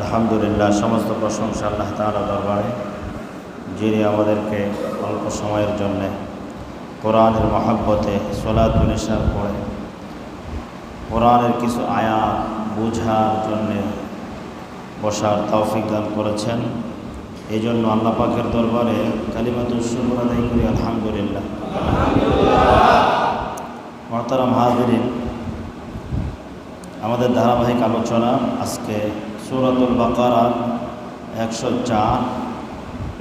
আলহামদুলিল্লাহ, সমস্ত প্রশংসা আল্লাহ তাআলা দরবারে। যিনি আমাদেরকে অল্প সময়ের জন্যে কোরআনের মহাব্বতে সোলাতুলিসার পড়ে, কোরআনের কিছু আয়া বোঝার জন্যে বসার তৌফিক দান করেছেন। এই জন্য আল্লাহ পাকের দরবারে কালিমাতুল করি, আলহামদুলিল্লাহ। মহতারাম হাজরিন, আমাদের ধারাবাহিক আলোচনা আজকে সুরাতুল বাকারার একশো চার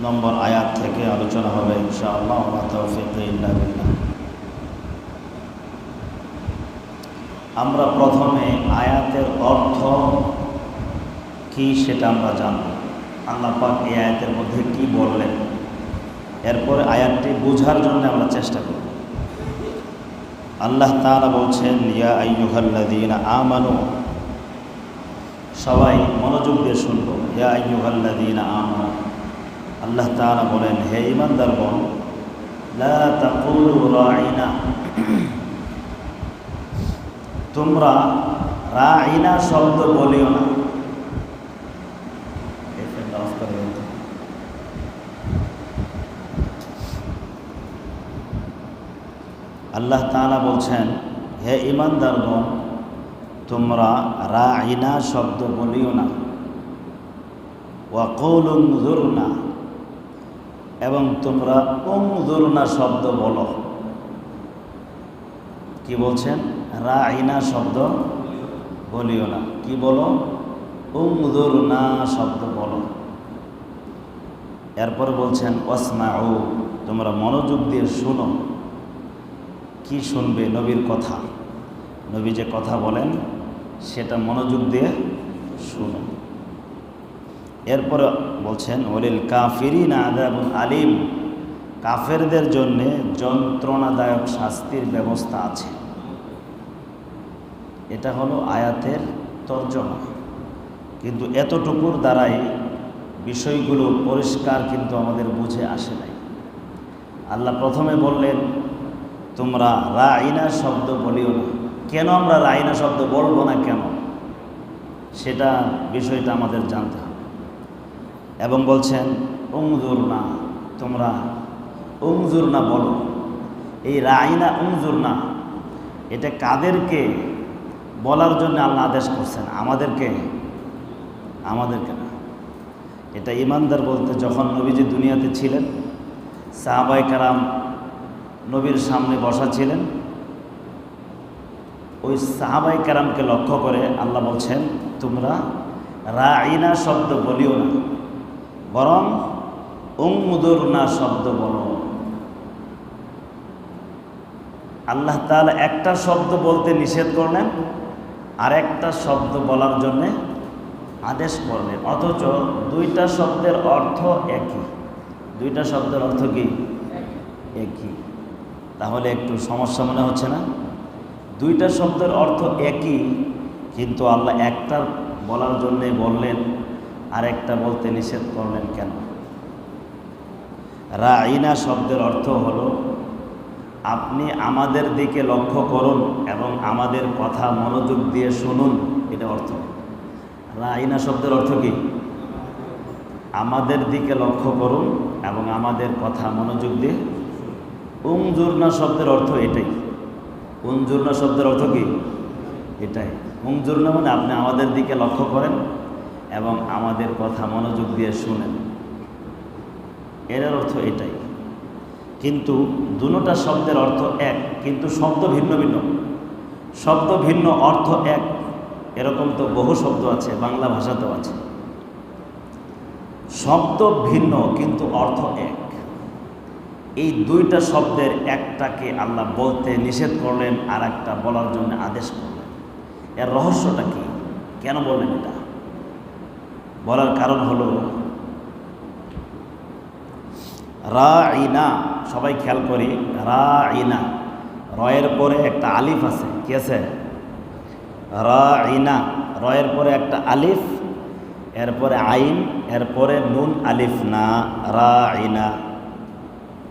নম্বর আয়াত থেকে আলোচনা হবে ইনশাআল্লাহ। আমরা প্রথমে আয়াতের অর্থ কি সেটা আমরা জানব। আল্লাহ পাক এই আয়াতের মধ্যে কি বললেন? এরপরে আয়াতটি বোঝার জন্য আমরা চেষ্টা করব। আল্লাহ তাআলা বলছেন, ইয়া আইয়ুহাল্লাযীনা আমানু সবাই মনোযোগ দিয়ে শুনব। ইয়া আইয়ুহাল্লাযীনা আমানু। আল্লাহ তাআলা বলেন, হে ঈমানদারগণ, লা তাকুলু রাঈনা তোমরা রাঈনা শব্দ বলিও না। আল্লাহ তাআলা বলছেন, হে ইমানদারগণ তোমরা রাঈনা শব্দ বলিও না ওয়াকৌলুর না এবং তোমরা উমদুরনা শব্দ বলো। কি বলছেন? রাঈনা শব্দ বলিও না। কি বলো? উমদুরনা শব্দ বলো। এরপর বলছেন ওসমাউ তোমরা মনোযোগ দিয়ে শুনো। কি শুনবে নবীর কথা? নবী যে কথা বলেন সেটা মনোযোগ দিয়ে শুনো এরপরে বলছেন ওলিল কাফিরিন আদাবুল আলিম। কাফেরদের জন্যে যন্ত্রণাদায়ক শাস্তির ব্যবস্থা আছে। এটা হলো আয়াতের তর্জমা। কিন্তু এতটুকুর দ্বারাই বিষয়গুলো পরিষ্কার কিন্তু আমাদের বুঝে আসে নাই। আল্লাহ প্রথমে বললেন, তোমরা রা রাইনা শব্দ বলিও না। কেন আমরা রাইনা শব্দ বলব না কেন? সেটা বিষয়টা আমাদের জানতে হবে। এবং বলছেন উমজুর না, তোমরা উমজুর না বলো। এই রাইনা উমজুর না, এটা কাদেরকে বলার জন্য আল্লাহ আদেশ করছেন? আমাদেরকে? আমাদেরকে না। এটা ইমানদার বলতে, যখন নবীজি দুনিয়াতে ছিলেন সাহাবাই কারাম নবীর সামনে বসা ছিলেন ওই সাহাবাই কারামকে লক্ষ্য করে আল্লাহ বলছেন তোমরা রাইনা শব্দ বলিও না বরং উমুদুর না শব্দ বলো। আল্লাহ তাহলে একটা শব্দ বলতে নিষেধ করলেন আর একটা শব্দ বলার জন্যে আদেশ করলেন। অথচ দুইটা শব্দের অর্থ একই। দুইটা শব্দের অর্থ কি? একই। তাহলে একটু সমস্যা মনে হচ্ছে না? দুইটা শব্দের অর্থ একই, কিন্তু আল্লাহ একটা বলার জন্যে বললেন আর একটা বলতে নিষেধ করলেন কেন? রাইনা শব্দের অর্থ হলো, আপনি আমাদের দিকে লক্ষ্য করুন এবং আমাদের কথা মনোযোগ দিয়ে শুনুন, এটা অর্থ। রাইনা শব্দের অর্থ কি? আমাদের দিকে লক্ষ্য করুন এবং আমাদের কথা মনোযোগ দিয়ে উমজুরনা শব্দের অর্থ এটাই। উমজুরনা শব্দের অর্থ কি? এটাই। উমজুরনা মানে আপনি আমাদের দিকে লক্ষ্য করেন এবং আমাদের কথা মনোযোগ দিয়ে শুনেন। এর অর্থ এটাই। কিন্তু দুটা শব্দের অর্থ এক, কিন্তু শব্দ ভিন্ন ভিন্ন। শব্দ ভিন্ন অর্থ এক। এরকম তো বহু শব্দ আছে, বাংলা ভাষাতেও আছে। শব্দ ভিন্ন, কিন্তু অর্থ এক। এই দুইটা শব্দের একটাকে আল্লাহ বলতে নিষেধ করলেন আর একটা বলার জন্য আদেশ করলেন। এর রহস্যটা কি? কেন বললেন এটা? বলার কারণ হলো রা ইনা সবাই খেয়াল করি রা ইনা রয়ের পরে একটা আলিফ আছে, কি আছে? রা ইনা রয়ের পরে একটা আলিফ, এরপরে আইন, এরপরে নুন আলিফ না রা ইনা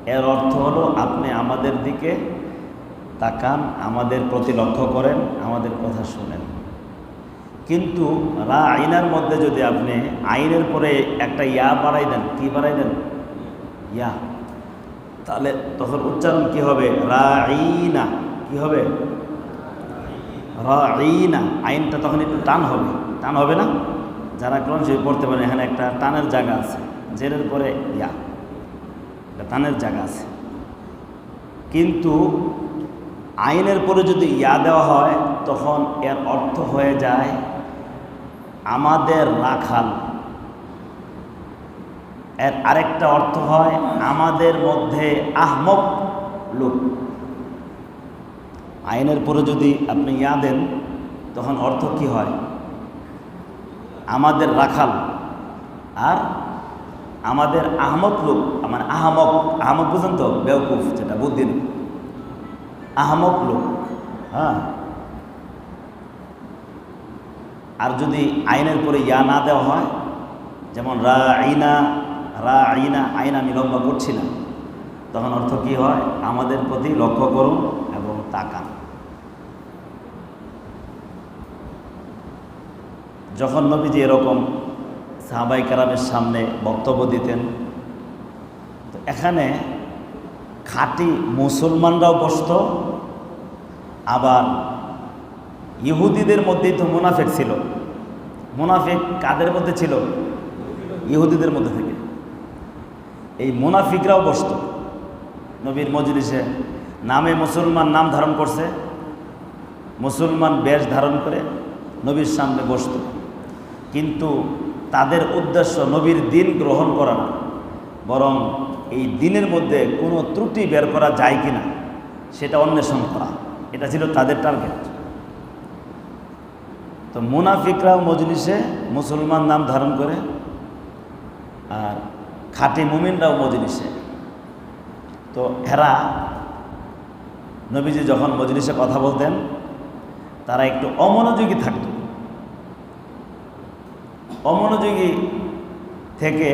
এর অর্থ হলো আপনি আমাদের দিকে তাকান, আমাদের প্রতি লক্ষ্য করেন, আমাদের কথা শুনেন। কিন্তু রা আইনার মধ্যে যদি আপনি আইনের পরে একটা ইয়া বাড়াই দেন, কি বাড়াই দেন? ইয়া। তাহলে তখন উচ্চারণ কি হবে? রা আইনা। কি হবে? রা আইনা। আইনটা তখন একটু টান হবে। টান হবে না? যারা শরীফ পড়তে পারে, এখানে একটা টানের জায়গা আছে। জেরের পরে ইয়া। একটা টানের জায়গা আছে। কিন্তু আইনের পরে যদি ইয়া দেওয়া হয়, তখন এর অর্থ হয়ে যায় আমাদের রাখাল। এর আরেকটা অর্থ হয় আমাদের মধ্যে আহমক লোক। আইনের পরে যদি আপনি ইয়া দেন, তখন অর্থ কি হয়? আমাদের রাখাল। আর আমাদের আহমক লোক মানে আহমক আহমক বুঝেন তো বেউকুফ যেটা বুদ্ধি নেই আহমক লোক হ্যাঁ। আর যদি আইনের পরে ইয়া না দেওয়া হয়, যেমন রা আইনা রা আইনা, আইন আমি লম্বা করছি না, তখন অর্থ কি হয়? আমাদের প্রতি লক্ষ্য করুন এবং তাকান। যখন নবীজি এরকম সাহাবাই কারামের সামনে বক্তব্য দিতেন। তো এখানে খাঁটি মুসলমানরাও বসত, আবার ইহুদিদের মধ্যেই তো মুনাফেক ছিল। মুনাফিক কাদের মধ্যে ছিল? ইহুদিদের মধ্যে থেকে। এই মুনাফিকরাও বসত। নবীর মজলিসে নামে মুসলমান নাম ধারণ করছে, মুসলমান বেশ ধারণ করে নবীর সামনে বসত। কিন্তু তাদের উদ্দেশ্য নবীর দিন গ্রহণ করা না। বরং এই দিনের মধ্যে কোনো ত্রুটি বের করা যায় কি না সেটা অন্বেষণ করা। এটা ছিল তাদের টার্গেট। তো মুনাফিকরাও মজলিসে মুসলমান নাম ধারণ করে আর খাঁটি মুমিনরাও মজলিসে। তো এরা নবীজি যখন মজলিসে কথা বলতেন, তারা একটু অমনোযোগী থাকত। অমনোযোগী থেকে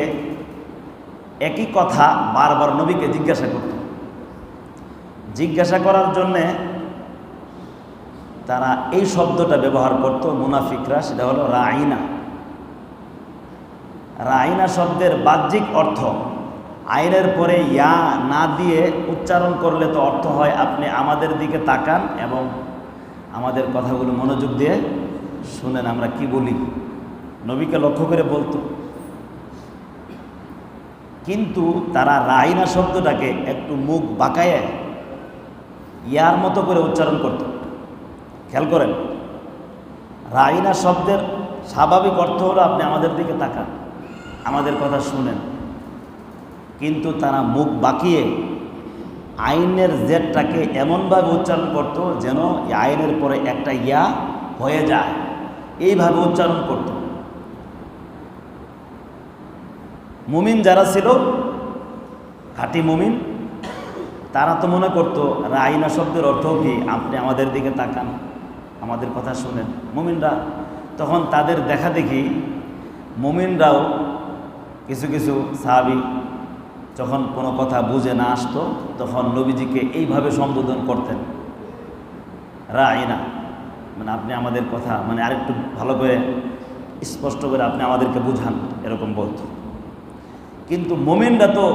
একই কথা বারবার নবীকে জিজ্ঞাসা করত। জিজ্ঞাসা করার জন্যে তারা এই শব্দটা ব্যবহার করত, মুনাফিকরা, সেটা হলো রাইনা। রাইনা শব্দের বাহ্যিক অর্থ, আইনের পরে ইয়া না দিয়ে উচ্চারণ করলে তো অর্থ হয় আপনি আমাদের দিকে তাকান এবং আমাদের কথাগুলো মনোযোগ দিয়ে শুনেন, আমরা কি বলি। নবীকে লক্ষ্য করে বলতো। কিন্তু তারা রাইনা শব্দটাকে একটু মুখ বাঁকায় ইয়ার মতো করে উচ্চারণ করত। খেয়াল করেন, রাইনা শব্দের স্বাভাবিক অর্থ হলো আপনি আমাদের দিকে তাকান, আমাদের কথা শুনেন। কিন্তু তারা মুখ বাঁকিয়ে আইনের জেটটাকে এমনভাবে উচ্চারণ করত যেন আইনের পরে একটা ইয়া হয়ে যায়। এইভাবে উচ্চারণ করত। মুমিন যারা ছিল, খাঁটি মুমিন, তারা তো মনে করতো, রাইনা শব্দের অর্থ কি? আপনি আমাদের দিকে তাকান, আমাদের কথা শুনেন। মুমিনরা তখন তাদের দেখা দেখি, মুমিনরাও কিছু কিছু সাহাবি যখন কোনো কথা বুঝে না আসতো, তখন নবীজিকে এইভাবে সম্বোধন করতেন, রাইনা মানে আপনি আমাদের কথা মানে আরেকটু ভালো করে স্পষ্ট করে আপনি আমাদেরকে বুঝান, এরকম বলতো। কিন্তু মোমিনরা তো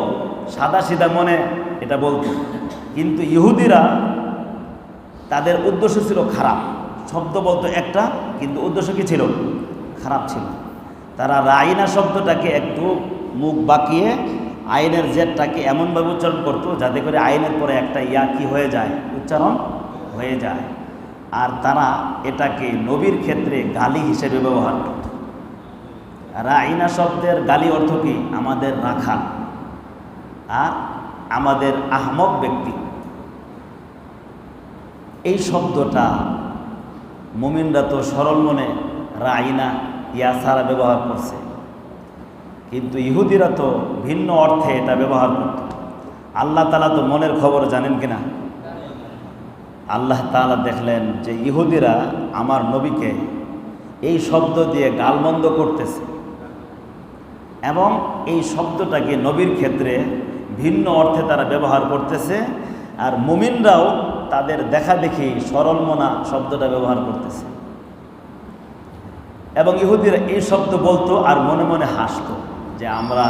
সাদা সিধা মনে এটা বলতো। কিন্তু ইহুদিরা তাদের উদ্দেশ্য ছিল খারাপ। শব্দ বলতো একটা, কিন্তু উদ্দেশ্য কি ছিল? খারাপ ছিল। তারা রাইনা শব্দটাকে একটু মুখ বাঁকিয়ে আইনের জেটটাকে এমনভাবে উচ্চারণ করতো যাতে করে আইনের পরে একটা ইয়া কি হয়ে যায়, উচ্চারণ হয়ে যায়। আর তারা এটাকে নবীর ক্ষেত্রে গালি হিসেবে ব্যবহার করত। রাইনা শব্দের গালি অর্থ কি? আমাদের রাখা। আর আমাদের আহমক ব্যক্তি। এই শব্দটা মুমিনরা তো সরল মনে রাইনা ইয়া সারা ব্যবহার করছে। কিন্তু ইহুদিরা তো ভিন্ন অর্থে এটা ব্যবহার করত। আল্লাহ তালা তো মনের খবর জানেন কিনা? আল্লাহ তালা দেখলেন যে ইহুদিরা আমার নবীকে এই শব্দ দিয়ে গালমন্দ করতেছে। এবং এই শব্দটাকে নবীর ক্ষেত্রে ভিন্ন অর্থে তারা ব্যবহার করতেছে, আর মুমিনরাও তাদের দেখা দেখি সরলমনা শব্দটা ব্যবহার করতেছে। এবং ইহুদিরা এই শব্দ বলতো আর মনে মনে হাসতো যে আমরা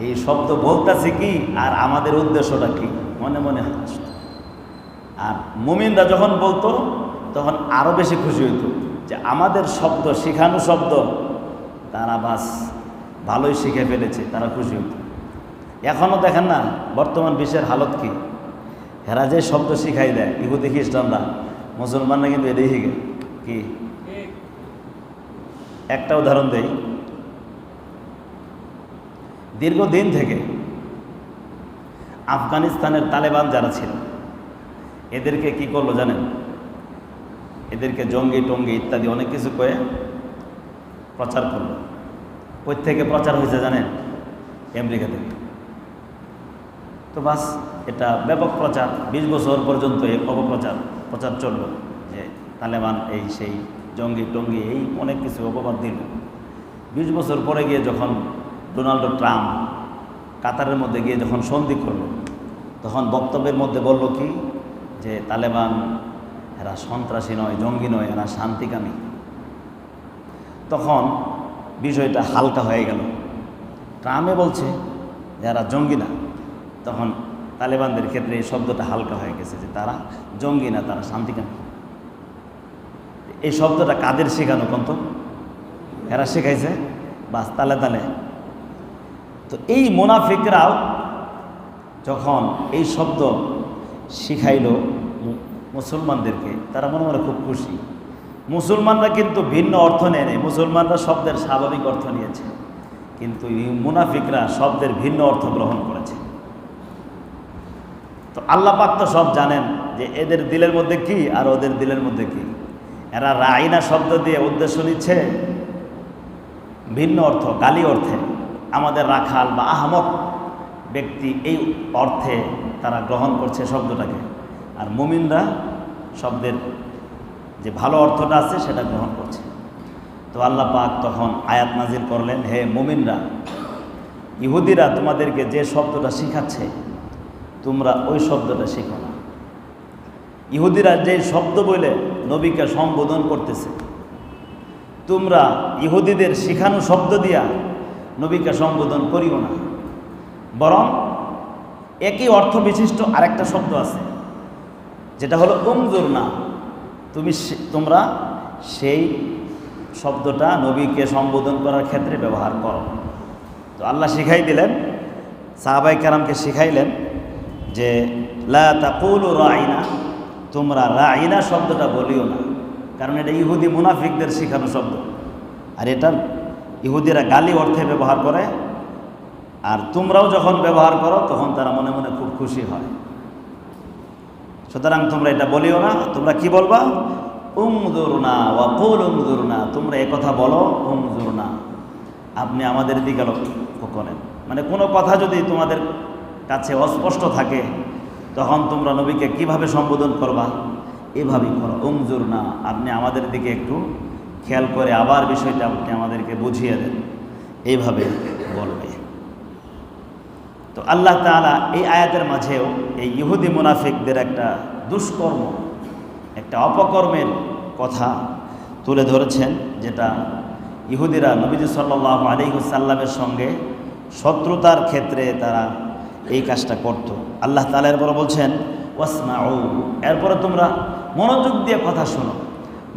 এই শব্দ বলতেছি কি আর আমাদের উদ্দেশ্যটা কি? মনে মনে হাসতো। আর মুমিনরা যখন বলতো, তখন আরও বেশি খুশি হইতো যে আমাদের শব্দ, শিখানো শব্দ, তারা বাস ভালোই শিখে ফেলেছে, তারা খুশি হতো এখনও দেখেন না, বর্তমান বিশ্বের হালত কি? এরা যে শব্দ শিখাই দেয়, ইহুদি, খ্রিস্টানরা, মুসলমানরা কিন্তু এটাই শিখে। কি? একটা উদাহরণ দেই। দীর্ঘদিন থেকে আফগানিস্তানের তালেবান যারা ছিল, এদেরকে কি করল জানেন? এদেরকে জঙ্গি, টঙ্গি ইত্যাদি অনেক কিছু কয়ে প্রচার করল। কই থেকে প্রচার হয়েছে, জানেন? আমেরিকাতে। তো বাস, এটা ব্যাপক প্রচার, বিশ বছর পর্যন্ত এই অপপ্রচার, প্রচার চলল যে তালেবান এই সেই জঙ্গি টঙ্গি, এই অনেক কিছু অপবাদ দিল। বিশ বছর পরে গিয়ে যখন ডোনাল্ড ট্রাম্প কাতারের মধ্যে গিয়ে যখন সন্ধি করল, তখন বক্তব্যের মধ্যে বলল কি? যে তালেবান, এরা সন্ত্রাসী নয়, জঙ্গি নয়, এরা শান্তিকামী। তখন বিষয়টা হালকা হয়ে গেল। ট্রামে বলছে, যারা জঙ্গি না, তখন তালেবানদের ক্ষেত্রে এই শব্দটা হালকা হয়ে গেছে যে তারা জঙ্গি না, তারা শান্তিকামী এই শব্দটা কাদের শেখানো, কন্ত? এরা শেখাইছে বাস তালে তালে। তো এই মোনাফিকরাও যখন এই শব্দ শিখাইল মুসলমানদেরকে, তারা মনে মনে খুব খুশি। মুসলমানরা কিন্তু ভিন্ন অর্থ নেয় নেই। মুসলমানরা শব্দের স্বাভাবিক অর্থ নিয়েছে। কিন্তু মুনাফিকরা শব্দের ভিন্ন অর্থ গ্রহণ করেছে। তো আল্লাহ পাক তো সব জানেন যে এদের দিলের মধ্যে কি আর ওদের দিলের মধ্যে কি। এরা রাইনা শব্দ দিয়ে উদ্দেশ্য নিচ্ছে ভিন্ন অর্থ, গালি অর্থে। আমাদের রাখাল বা আহমক ব্যক্তি এই অর্থে তারা গ্রহণ করছে শব্দটাকে। আর মুমিনরা শব্দের যে ভালো অর্থটা আছে সেটা গ্রহণ করছে। তো আল্লাহ পাক তখন আয়াত নাজির করলেন, হে মুমিনরা, ইহুদিরা তোমাদেরকে যে শব্দটা শিখাচ্ছে, তোমরা ওই শব্দটা শিখো না। ইহুদিরা যে শব্দ বলে নবীকে সম্বোধন করতেছে, তোমরা ইহুদিদের শিখানো শব্দ দিয়া নবীকে সম্বোধন করিও না। বরং একই অর্থ বিশিষ্ট আরেকটা শব্দ আছে, যেটা হলো উমজুর না তুমি তোমরা সেই শব্দটা নবীকে সম্বোধন করার ক্ষেত্রে ব্যবহার করো। তো আল্লাহ শিখাই দিলেন সাহাবাই কারামকে শিখাইলেন যে, লা রাইনা তোমরা রাইনা শব্দটা বলিও না, কারণ এটা ইহুদি মুনাফিকদের শেখানো শব্দ। আর এটা ইহুদিরা গালি অর্থে ব্যবহার করে, আর তোমরাও যখন ব্যবহার করো, তখন তারা মনে মনে খুব খুশি হয়। সুতরাং তোমরা এটা বলিও না, তোমরা কি বলবা? উমদুর না ওয়াকুল উমদুর না তোমরা কথা বলো উমদুর না আপনি আমাদের দিকে লক্ষ্য করেন। মানে কোনো কথা যদি তোমাদের কাছে অস্পষ্ট থাকে, তখন তোমরা নবীকে কীভাবে সম্বোধন করবা? এভাবেই করো। উমজুর না আপনি আমাদের দিকে একটু খেয়াল করে আবার বিষয়টা আপনি আমাদেরকে বুঝিয়ে দেন। এইভাবে বলবে। তো আল্লাহ তাআলা এই আয়াতের মাঝেও এই ইহুদি মুনাফিকদের একটা দুষ্কর্ম, একটা অপকর্মের কথা তুলে ধরেছেন, যেটা ইহুদিরা নবীজি সাল্লাহ আলিহুসাল্লামের সঙ্গে শত্রুতার ক্ষেত্রে তারা এই কাজটা করত। আল্লাহ তালা এরপরে বলছেন ওয়াসমা ও এরপরে তোমরা মনোযোগ দিয়ে কথা শোনো।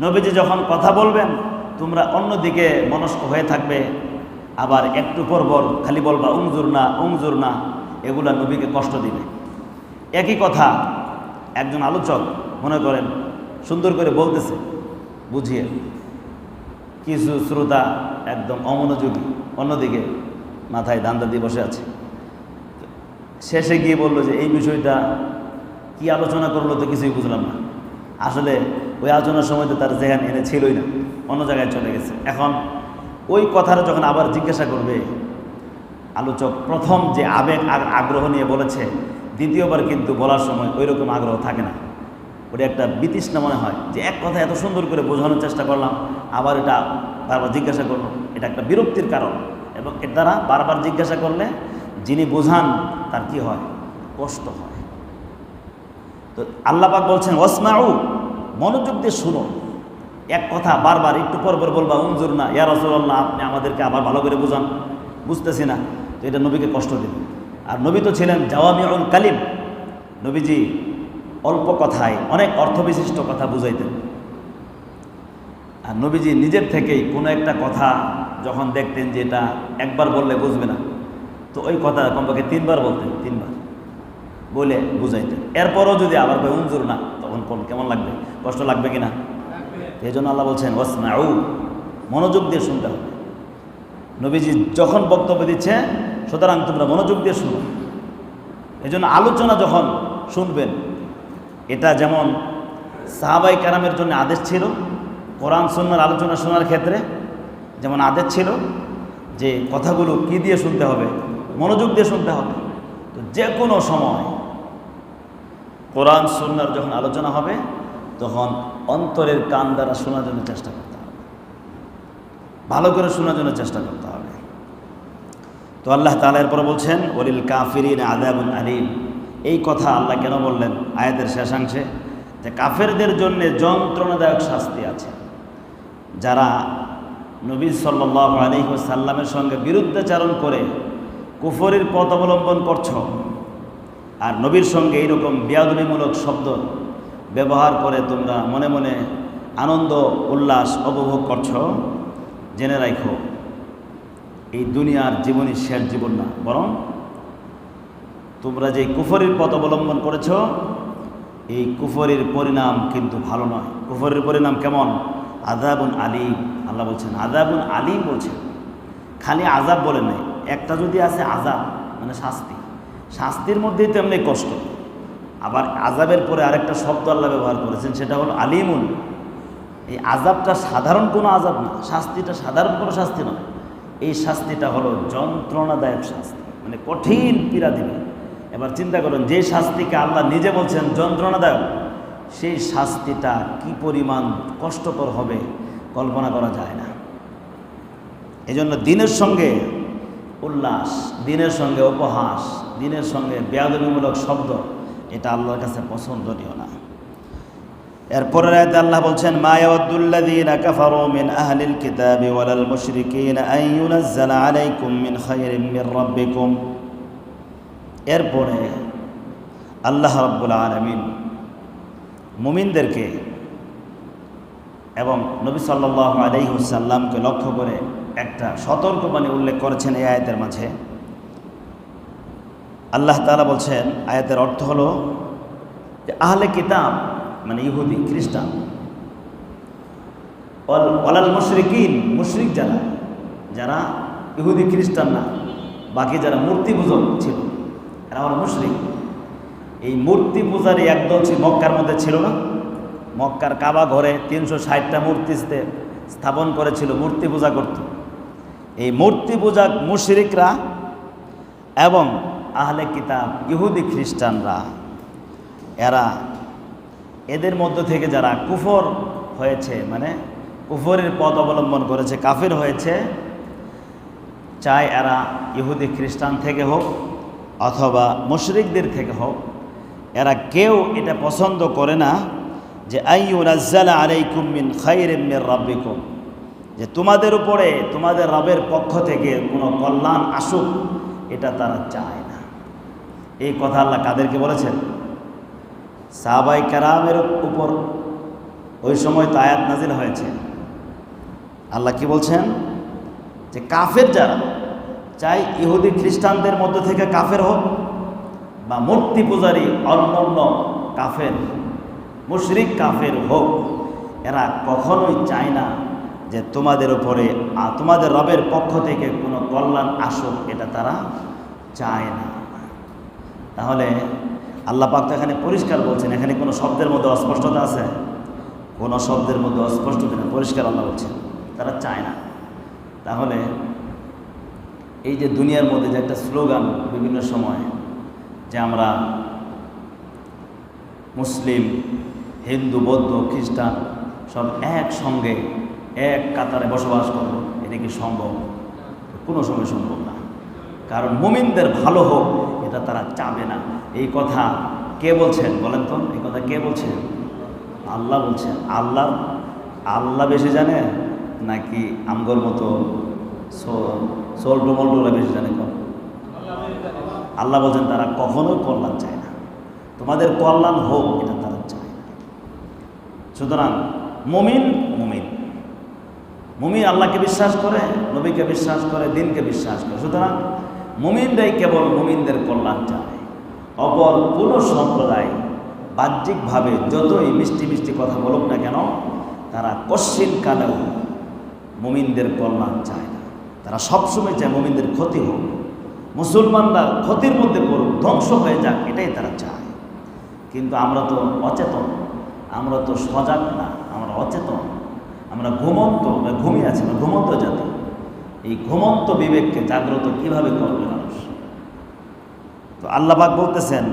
নবীজি যখন কথা বলবেন, তোমরা অন্যদিকে মনস্ক হয়ে থাকবে। আবার একটু পর পর খালি বলবা উমজুর না উমজুর না। এগুলা নবীকে কষ্ট দিবে। একই কথা, একজন আলোচক মনে করেন, সুন্দর করে বলতেছে, বুঝিয়ে, কিছু শ্রোতা একদম অমনোযোগী, অন্যদিকে মাথায় ধান্দা দিয়ে বসে আছে। শেষে গিয়ে বলল যে, এই বিষয়টা কি আলোচনা করল তো কিছুই বুঝলাম না। আসলে ওই আলোচনার সময় তো তার জেহান এনে ছিলই না, অন্য জায়গায় চলে গেছে। এখন ওই কথাটা যখন আবার জিজ্ঞাসা করবে, আলোচক প্রথম যে আবেগ আগ- আগ্রহ নিয়ে বলেছে, দ্বিতীয়বার কিন্তু বলার সময় ওই রকম আগ্রহ থাকে না। ওটা একটা বিতৃষ্ণা মনে হয় যে এক কথা এত সুন্দর করে বোঝানোর চেষ্টা করলাম, আবার এটা বারবার জিজ্ঞাসা করলাম এটা একটা বিরক্তির কারণ এবং এর দ্বারা বারবার জিজ্ঞাসা করলে যিনি বোঝান তার কি হয়? কষ্ট হয়। তো আল্লাপাক বলছেন ওসমাউ মনোযোগ দিয়ে শুনো। এক কথা বারবার, একটু পর পর বলবা উমজুর না, ইয়া রসুল্লাহ আপনি আমাদেরকে আবার ভালো করে বুঝান। বুঝতেছি না, তো এটা নবীকে কষ্ট দেবে আর নবী তো ছিলেন জাওয়ামিউল কালিম। নবীজি অল্প কথায় অনেক অর্থবিশিষ্ট কথা বুঝাইতেন। আর নবীজি নিজের থেকেই কোনো একটা কথা যখন দেখতেন যে এটা একবার বললে বুঝবে না, তো ওই কথা কমপক্ষে তিনবার বলতেন, তিনবার বলে বুঝাইতেন। এরপরও যদি আবার কই উমজুর না, তখন কোন, কেমন লাগবে? কষ্ট লাগবে কিনা এই জন্য আল্লাহ বলছেন ওসনাউ মনোযোগ দিয়ে শুনতে হবে। নবীজি যখন বক্তব্য দিচ্ছে, সুতরাং তোমরা মনোযোগ দিয়ে শুনো। এই জন্য আলোচনা যখন শুনবেন, এটা যেমন সাহাবাই কারামের জন্য আদেশ ছিল, কোরআন সন্ন্যার আলোচনা শোনার ক্ষেত্রে যেমন আদেশ ছিল, যে কথাগুলো কি দিয়ে শুনতে হবে, মনোযোগ দিয়ে শুনতে হবে। তো যে কোনো সময় কোরআন সন্ন্যার যখন আলোচনা হবে তখন অন্তরের কান দ্বারা শোনার জন্য চেষ্টা করতে হবে। ভালো করে শোনার জন্য চেষ্টা করতে হবে। তো আল্লাহ তালা এরপর বলছেন ওলিল কাফিরিন আদাবুল আলিম। এই কথা আল্লাহ কেন বললেন? আয়াতের শেষাংশে যে কাফেরদের জন্য যন্ত্রণাদায়ক শাস্তি আছে। যারা নবী সাল্লাহ আলী সাল্লামের সঙ্গে বিরুদ্ধাচারণ করে কুফরির পথ অবলম্বন করছ, আর নবীর সঙ্গে এইরকম বিয়াদবিমূলক শব্দ ব্যবহার করে তোমরা মনে মনে আনন্দ, উল্লাস উপভোগ করছ। জেনে রাখো, এই দুনিয়ার জীবনই শেষ জীবন না, বরং তোমরা যে কুফরির পথ অবলম্বন করেছ, এই কুফরির পরিণাম কিন্তু ভালো নয়। কুফরির পরিণাম কেমন? আজাবুন আলিম, আল্লাহ বলছেন আজাবুন আলিম বলছেন। খালি আজাব বলে নাই, একটা যদি আছে আজাব মানে শাস্তি। শাস্তির মধ্যেই তেমনি কষ্ট। আবার আজাবের পরে আরেকটা শব্দ আল্লাহ ব্যবহার করেছেন, সেটা হলো আলিমুন। এই আজাবটা সাধারণ কোনো আজাব না, শাস্তিটা সাধারণ কোনো শাস্তি নয়। এই শাস্তিটা হলো যন্ত্রণাদায়ক শাস্তি মানে কঠিন পীড়া দিবে। এবার চিন্তা করুন, যে শাস্তিকে আল্লাহ নিজে বলছেন যন্ত্রণাদায়ক, সেই শাস্তিটা কি পরিমাণ কষ্টকর হবে কল্পনা করা যায় না। এজন্য দিনের সঙ্গে উল্লাস, দিনের সঙ্গে উপহাস, দিনের সঙ্গে বেয়াদবিমূলক শব্দ এটা আল্লাহর কাছে পছন্দনীয় না। এরপরের আয়াতে আল্লাহ বলছেন, মা ইয়াওয়াদ্দুল্লাযীনা কাফারু মিন আহলিল কিতাবি ওয়ালাল মুশরিকিনা আন ইউনাজ্জালা আলাইকুম মিন খায়রিন মির রাব্বিকুম। এরপরে আল্লাহ রাব্বুল আলামিন মুমিনদেরকে এবং নবী সাল্লাল্লাহু আলাইহি ওয়াসাল্লামকে লক্ষ্য করে একটা সতর্কবাণী উল্লেখ করেছেন এই আয়াতের মাঝে। আল্লাহ তাআলা বলছেন, আয়াতের অর্থ হলো যে আহলে কিতাব মানে ইহুদি, খ্রিস্টান ওয়ালাল মুশরিকিন, মুশরিক যারা যারা ইহুদি, খ্রিস্টান না, বাকি যারা মূর্তি পূজক ছিল, এরা হলো মুশরিক। এই মূর্তি পূজারই একদল মক্কার মধ্যে ছিল না। মক্কার কাবা ঘরে তিনশো ষাটটা মূর্তি স্থাপন করেছিল, মূর্তি পূজা করত। এই মূর্তি পূজা মুশরিকরা এবং আহলে কিতাব, ইহুদি খ্রিস্টানরা, এরা এদের মধ্য থেকে যারা কুফর হয়েছে মানে কুফরের পথ অবলম্বন করেছে, কাফির হয়েছে চাই এরা ইহুদি খ্রিস্টান থেকে হোক অথবা মুশরিকদের থেকে হোক, এরা কেউ এটা পছন্দ করে না যে আইউনাজ্জালা আলাইকুম যে তোমাদের উপরে তোমাদের রবের পক্ষ থেকে কোনো কল্যাণ আসুক, এটা তারা চায় এই কথা আল্লাহ কাদেরকে বলেছেন? সাহাবাই কারামের উপর ওই সময় তো আয়াত নাজিল হয়েছে। আল্লাহ কি বলছেন? যে কাফের যারা, চাই ইহুদি খ্রিস্টানদের মধ্য থেকে কাফের হোক বা মূর্তি পূজারী অন্যান্য কাফের, মুশরিক কাফের হোক, এরা কখনোই চায় না যে তোমাদের উপরে তোমাদের রবের পক্ষ থেকে কোনো কল্যাণ আসুক, এটা তারা চায় না। তাহলে আল্লাহ পাক তো এখানে পরিষ্কার বলছেন, এখানে কোনো শব্দের মধ্যে অস্পষ্টতা আছে? কোনো শব্দের মধ্যে অস্পষ্টতা নেই পরিষ্কার আল্লাহ বলছেন, তারা চায় না। তাহলে এই যে দুনিয়ার মধ্যে যে একটা স্লোগান বিভিন্ন সময় যে আমরা মুসলিম, হিন্দু, বৌদ্ধ, খ্রিস্টান সব একসঙ্গে, এক কাতারে বসবাস করব, এটা কি সম্ভব? কোনো সময় সম্ভব না। কারণ মুমিনদের ভালো হোক এটা তারা চাবে না। এই কথা কে বলছেন? বলেন তো, এই কথা কে বলছেন? আল্লাহ বলছেন। আল্লাহ আল্লাহ বেশি জানে নাকি আমগর মতো সোল ডোমলটোরা বেশি জানে কম? আল্লাহ বলছেন, তারা কখনোই কল্যাণ চায় না। তোমাদের কল্যাণ হোক, এটা তারা চায়। না সুতরাং মুমিন মুমিন। মুমিন আল্লাহকে বিশ্বাস করে, নবীকে বিশ্বাস করে, দিনকে বিশ্বাস করে। সুতরাং মুমিনরাই কেবল মুমিনদের কল্যাণ চায়। অপর কোনো সম্প্রদায় বাহ্যিকভাবে যতই মিষ্টি মিষ্টি কথা বলুক না কেন, তারা কশ্চিন কালেও মুমিনদের কল্যাণ চায় না। তারা সবসময় চায় মুমিনদের ক্ষতি হোক। মুসলমানরা ক্ষতির মধ্যে পড়ুক, ধ্বংস হয়ে যাক, এটাই তারা চায়। কিন্তু আমরা তো অচেতন, আমরা তো সজাগ না, আমরা অচেতন। আমরা ঘুমন্ত বা ঘুমিয়ে আছি না ঘুমন্ত জাতি। এই ঘুমন্ত বিবেককে জাগ্রত কীভাবে করবে মানুষ? তো আল্লাহবাক বলতেছেন,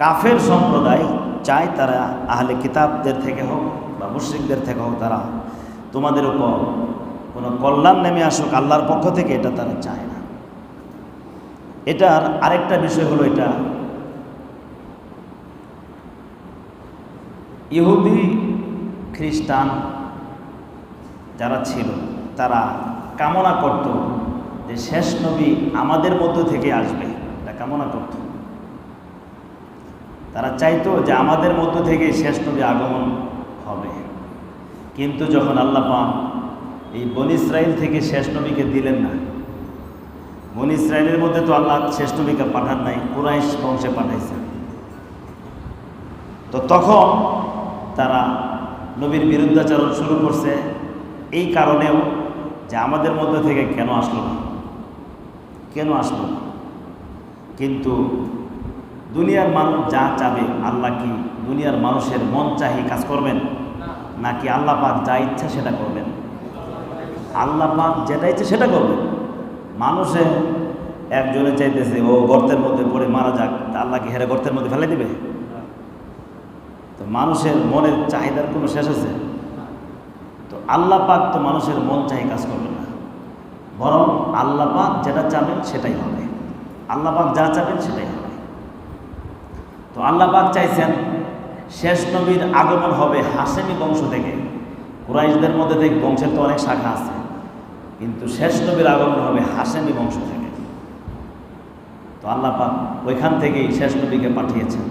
কাফের সম্প্রদায় চায় তারা আহলে কিতাবদের থেকে হোক বা মুশ্রিকদের থেকে হোক, তারা তোমাদের উপর কোনো কল্যাণ নেমে আসুক আল্লাহর পক্ষ থেকে, এটা তারা চায় না। এটার আরেকটা বিষয় হলো এটা, ইহুদি খ্রিস্টান যারা ছিল, তারা কামনা করত যে শেষ নবী আমাদের মধ্য থেকে আসবে। এটা কামনা করত। তারা চাইতো যে আমাদের মধ্য থেকে শেষ নবী আগমন হবে। কিন্তু যখন আল্লাহ পান এই বন ইসরায়েল থেকে শেষ নবীকে দিলেন না, বন ইসরায়েলের মধ্যে তো আল্লাহ শেষ নবীকে পাঠান নাই, কুরাইশ বংশে পাঠাইছে। তো তখন তারা নবীর বিরুদ্ধাচরণ শুরু করছে। এই কারণেও যে আমাদের মধ্যে থেকে কেন আসলো না? কেন আসলো না? কিন্তু দুনিয়ার মানুষ যা চাবে, আল্লাহ কি দুনিয়ার মানুষের মন চাহি কাজ করবেন? নাকি আল্লাহ পাক যা ইচ্ছা সেটা করবেন? আল্লাহ পাক যেটা ইচ্ছে সেটা করবেন। মানুষে একজনে চাইতেছে, ও গর্তের মধ্যে পড়ে মারা যাক, তা আল্লাহকে হেরে গর্তের মধ্যে ফেলে দিবে? তো মানুষের মনের চাহিদার কোনো শেষ আছে? আল্লাহ পাক তো মানুষের মন চাই কাজ করবে না। বরং আল্লাহ পাক যেটা চাবেন সেটাই হবে। আল্লাহ পাক যা চাবেন সেটাই হবে। তো আল্লাহ পাক চাইছেন শেষ নবীর আগমন হবে হাসেমি বংশ থেকে। কুরাইশদের মধ্যে থেকে বংশের তো অনেক শাখা আছে। কিন্তু শেষ নবীর আগমন হবে হাসেমি বংশ থেকে। তো আল্লাহ পাক ওইখান থেকেই শেষ নবীকে পাঠিয়েছেন।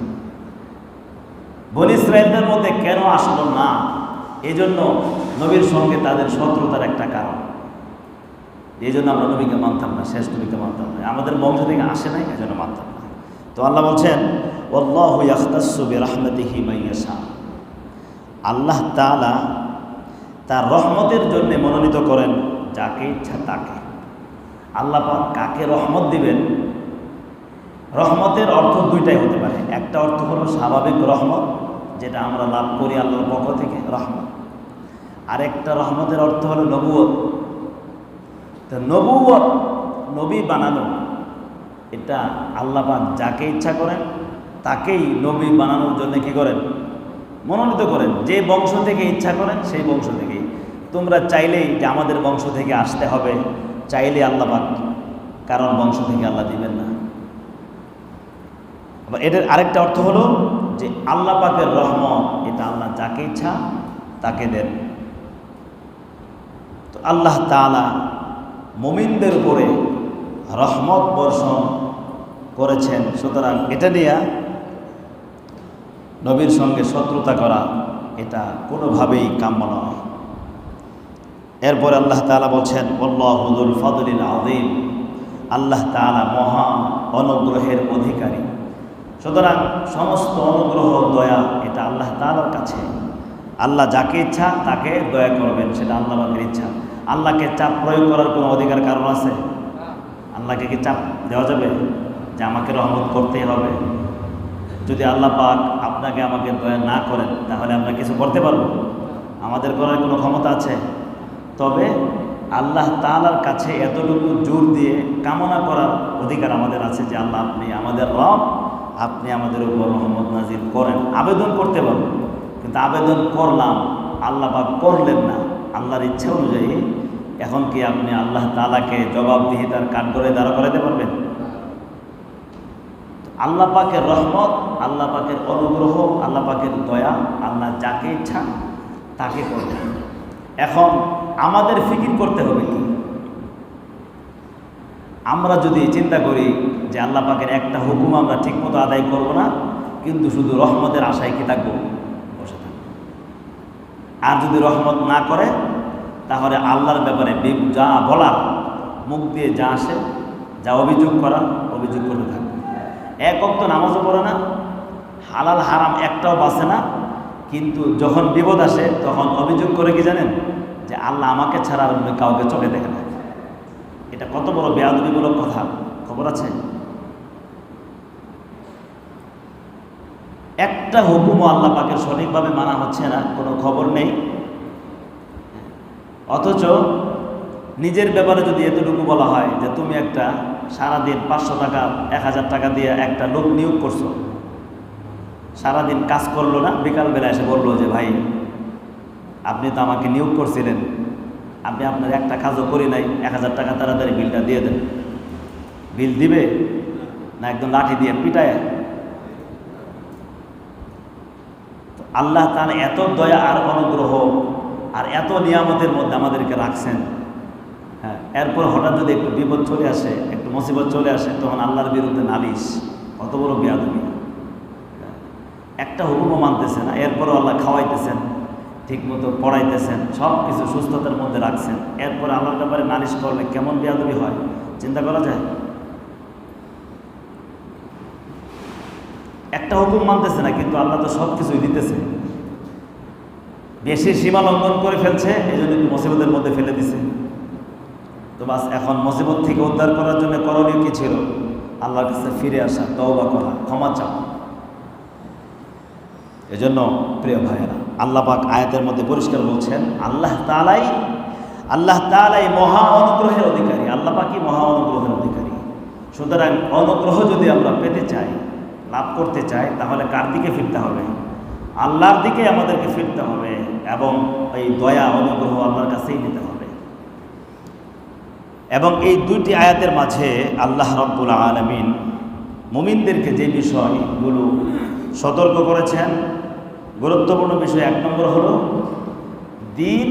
বন ইসরায়েলদের মধ্যে কেন আসলো না? এই জন্য নবীর সঙ্গে তাদের শত্রুতার একটা কারণ। এই জন্য আমরা নবীকে মানতাম না, শেষ নবীকে মানতাম না। আমাদের বংশ থেকে আসে নাই এই জন্য মানতাম না। তো আল্লাহ বলছেন আল্লাহ তালা তার রহমতের জন্য মনোনীত করেন যাকে ইচ্ছা তাকে। আল্লাহ কাকে রহমত দিবেন? রহমতের অর্থ দুইটাই হতে পারে। একটা অর্থ হলো স্বাভাবিক রহমত, যেটা আমরা লাভ করি আল্লাহর পক্ষ থেকে রহমত। আরেকটা রহমতের অর্থ হলো নবুয়ত তো নবুয়ত নবী বানানো, এটা আল্লাপাক যাকে ইচ্ছা করেন, তাকেই নবী বানানোর জন্য কি করেন? মনোনীত করেন। যে বংশ থেকে ইচ্ছা করেন, সেই বংশ থেকেই। তোমরা চাইলেই যে আমাদের বংশ থেকে আসতে হবে চাইলে আল্লাপাক কারণ বংশ থেকে আল্লাহ দিবেন না। এটার আরেকটা অর্থ হলো যে আল্লাহ পাকের রহমত, এটা আল্লাহ যাকে ইচ্ছা, তাকে দেন। তো আল্লাহ তালা মুমিনদের উপরে রহমত বর্ষণ করেছেন। সুতরাং এটা নিয়ে নবীর সঙ্গে শত্রুতা করা এটা কোনোভাবেই কাম্য নয়। এরপর আল্লাহ তালা বলছেন অল্লাহুদুল ফদলিল আদিম আল্লাহ তালা মহা অনুগ্রহের অধিকারী। সুতরাং সমস্ত অনুগ্রহ, দয়া এটা আল্লাহ তালার কাছে। আল্লাহ যাকে ইচ্ছা তাকে দয়া করবেন, সেটা আল্লাহ ইচ্ছা। আল্লাহকে চাপ প্রয়োগ করার কোনো অধিকার কারণ আছে? আল্লাহকে কি চাপ দেওয়া যাবে যে আমাকে রহমত করতেই হবে? যদি আল্লাহ পাক আপনাকে আমাকে দয়া না করেন, তাহলে আমরা কিছু করতে পারব। আমাদের করার কোনো ক্ষমতা আছে? তবে আল্লাহ তালার কাছে এতটুকু জোর দিয়ে কামনা করার অধিকার আমাদের আছে যে আল্লাহ আপনি আমাদের রব, আপনি আমাদের উপর রহমত নাজির করেন। আবেদন করতে পারবেন কিন্তু আবেদন করলাম, আল্লাহ পাক করলেন না। আল্লাহর ইচ্ছা অনুযায়ী এখন কি আপনি আল্লাহ তালাকে জবাবদিহিতার করে দাঁড়া করাতে পারবেন? আল্লাহ পাকের রহমত, আল্লাহ পাকের অনুগ্রহ, আল্লাহ পাকের দয়া, আল্লাহ যাকে ইচ্ছা তাকে করবে। এখন আমাদের ফিকির করতে হবে কি? আমরা যদি চিন্তা করি যে আল্লাহ পাকের একটা হুকুম আমরা ঠিকমতো আদায় করব না, কিন্তু শুধু রহমতের আশায় কি থাকব? আর যদি রহমত না করে, তাহলে আল্লাহর ব্যাপারে যা বলার, মুখ দিয়ে যা আসে, যা অভিযোগ করা, অভিযোগ করতে থাকবে এক অক্ত নামাজও পড়ে না, হালাল হারাম একটাও বাঁচে না, কিন্তু যখন বিপদ আসে, তখন অভিযোগ করে কি জানেন? যে আল্লাহ আমাকে ছাড়া আর কাউকে চোখে দেখে না। এটা কত বড় বেয়াদবিমূলক কথা। খবর আছে? একটা হুকুমও আল্লাহ পাকের সঠিকভাবে মানা হচ্ছে না, কোনো খবর নেই। অথচ নিজের ব্যাপারে যদি এতটুকু বলা হয় যে তুমি একটা সারাদিন পাঁচশো টাকা, এক হাজার টাকা দিয়ে একটা লোক নিয়োগ করছ, সারাদিন কাজ করল না, বিকালবেলা এসে বলল যে, ভাই, আপনি তো আমাকে নিয়োগ করছিলেন, আপনি আপনার একটা কাজও করি নাই, এক হাজার টাকা তাড়াতাড়ি বিলটা দিয়ে দেন। বিল দিবে না, একদম লাঠি দিয়ে পিটায় তো আল্লাহ তার এত দয়া আর অনুগ্রহ আর এত নিয়ামতের মধ্যে আমাদেরকে রাখছেন। হ্যাঁ এরপর হঠাৎ যদি একটু বিপদ চলে আসে, একটু মুসিবত চলে আসে, তখন আল্লাহর বিরুদ্ধে নালিশ। কত বড় বেয়াদবি। একটা হুকুমও মানতেছে না। এরপরও আল্লাহ খাওয়াইতেছেন, ঠিকমতো পড়াইতেছেন সব কিছু সুস্থতার মধ্যে রাখছেন। এরপর আল্লাহর ব্যাপারে নালিশ করলে কেমন বেয়াদবি হয়? চিন্তা করা যায়? একটা হুকুম মানতেছে না, কিন্তু আল্লাহ তো সব কিছুই দিতেছে। বেশি সীমা লঙ্ঘন করে ফেলছে এই জন্য মুসিবতের মধ্যে ফেলে দিছে। তো বাস, এখন মুসিবত থেকে উদ্ধার করার জন্য করণীয় কি ছিল? আল্লাহর কাছে ফিরে আসা, তওবা করা, ক্ষমা চাওয়া। এজন্য প্রিয় ভাইয়েরা, আল্লাহ পাক আয়াতের মধ্যে পরিষ্কার বলছেন, আল্লাহ তালাই আল্লাহ তালাই মহা অনুগ্রহের অধিকারী। আল্লাহ পাকই মহা অনুগ্রহের অধিকারী। সুতরাং অনুগ্রহ যদি আমরা পেতে চাই লাভ করতে চাই তাহলে কার দিকে ফিরতে হবে? আল্লাহর দিকে আমাদেরকে ফিরতে হবে এবং এই দয়া, অনুগ্রহ আল্লাহর কাছেই নিতে হবে। এবং এই দুইটি আয়াতের মাঝে আল্লাহ রব্বুল আলমিন মুমিনদেরকে যে বিষয়গুলো সতর্ক করেছেন, গুরুত্বপূর্ণ বিষয় এক নম্বর হল, দিন,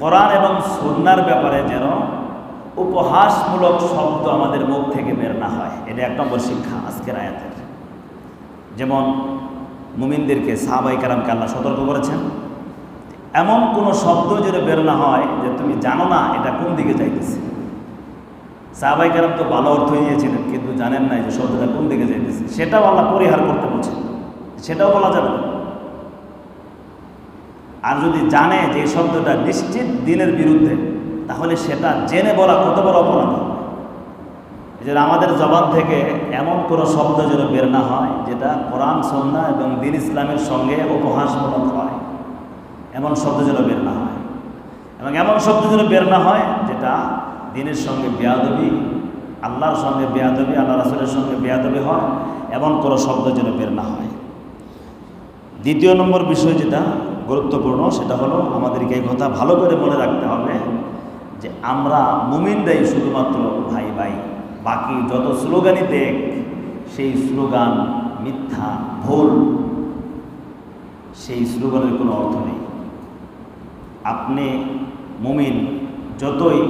কোরআন এবং সন্ন্যার ব্যাপারে যেন উপহাসমূলক শব্দ আমাদের মুখ থেকে বের না হয়। এটা এক নম্বর শিক্ষা আজকের আয়াতের যেমন মুমিনদেরকে সাহাবাই কারামকে আল্লাহ সতর্ক করেছেন, এমন কোনো শব্দ যেন বের না হয় যে তুমি জানো না এটা কোন দিকে যাইতেছে। সাহাবাই কারাম তো ভালো অর্থ নিয়েছিলেন কিন্তু জানেন না যে শব্দটা কোন দিকে যাইতেছে। সেটাও আল্লাহ পরিহার করতে বলছেন। সেটাও বলা যাবে আর যদি জানে যে শব্দটা নিশ্চিত দিনের বিরুদ্ধে, তাহলে সেটা জেনে বলা কত বড় অপরাধ। জন্য আমাদের জবান থেকে এমন কোনো শব্দ যেন বের না হয়, যেটা কোরআন, সন্না এবং দিন ইসলামের সঙ্গে উপহাসমূলক হয়। এমন শব্দ যেন বের না হয়। এবং এমন শব্দ যেন বের না হয়, যেটা দিনের সঙ্গে বেয়াদবি, আল্লাহর সঙ্গে বেয়াদবি আল্লাহ রাসুলের সঙ্গে বেয়াদবি হয়, এমন কোনো শব্দ যেন বের না হয়। দ্বিতীয় নম্বর বিষয় যেটা গুরুত্বপূর্ণ, সেটা হলো আমাদেরকে এই কথা ভালো করে মনে রাখতে হবে যে আমরা মুমিনরাই শুধুমাত্র ভাই ভাই বাকি যত স্লোগানই দেখ, সেই স্লোগান মিথ্যা, ভুল। সেই স্লোগানের কোনো অর্থ নেই। আপনি মুমিন, যতই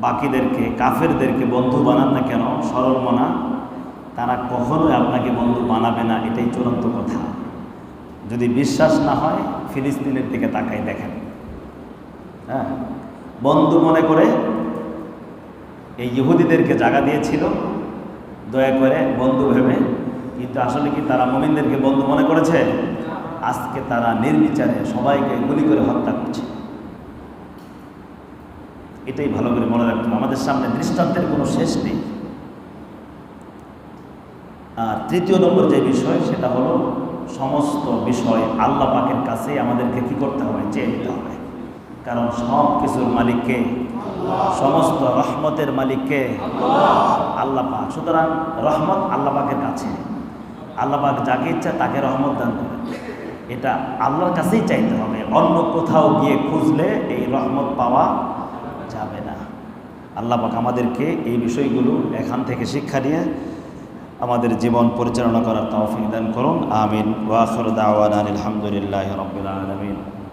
বাকিদেরকে, কাফেরদেরকে বন্ধু বানান না কেন, সরল মনা, তারা কখনোই আপনাকে বন্ধু বানাবে না, এটাই চূড়ান্ত কথা। যদি বিশ্বাস না হয়, ফিলিস্তিনের দিকে তাকাই দেখেন। হ্যাঁ? বন্ধু মনে করে এই ইহুদিদেরকে জায়গা দিয়েছিল। দয়া করে বন্ধু ভেবে, কিন্তু আসলে কি তারা মোমিনদেরকে বন্ধু মনে করেছে? আজকে তারা নির্বিচারে সবাইকে গুলি করে হত্যা করছে। এটাই ভালো করে মনে রাখতে আমাদের সামনে দৃষ্টান্তের কোনো শেষ নেই। আর তৃতীয় নম্বর যে বিষয়, সেটা হলো সমস্ত বিষয় আল্লাহ পাকের কাছেই আমাদেরকে কি করতে হবে? চেয়ে নিতে হবে। কারণ সব কিছুর মালিককে সমস্ত রহমতের মালিককে আল্লাহ পাক সুতরাং রহমত আল্লাহ পাকের কাছে। আল্লাহ পাক যাকে ইচ্ছা তাকে রহমত দান করেন। এটা আল্লাহর কাছেই চাইতে হবে। অন্য কোথাও গিয়ে খুঁজলে এই রহমত পাওয়া যাবে না। আল্লাহ পাক আমাদেরকে এই বিষয়গুলো এখান থেকে শিক্ষা নিয়ে আমাদের জীবন পরিচালনা করার তৌফিক দান করুন। আমিন। ওয়াখর দাওয়ান আলহামদুলিল্লাহ রবিল আলমিন।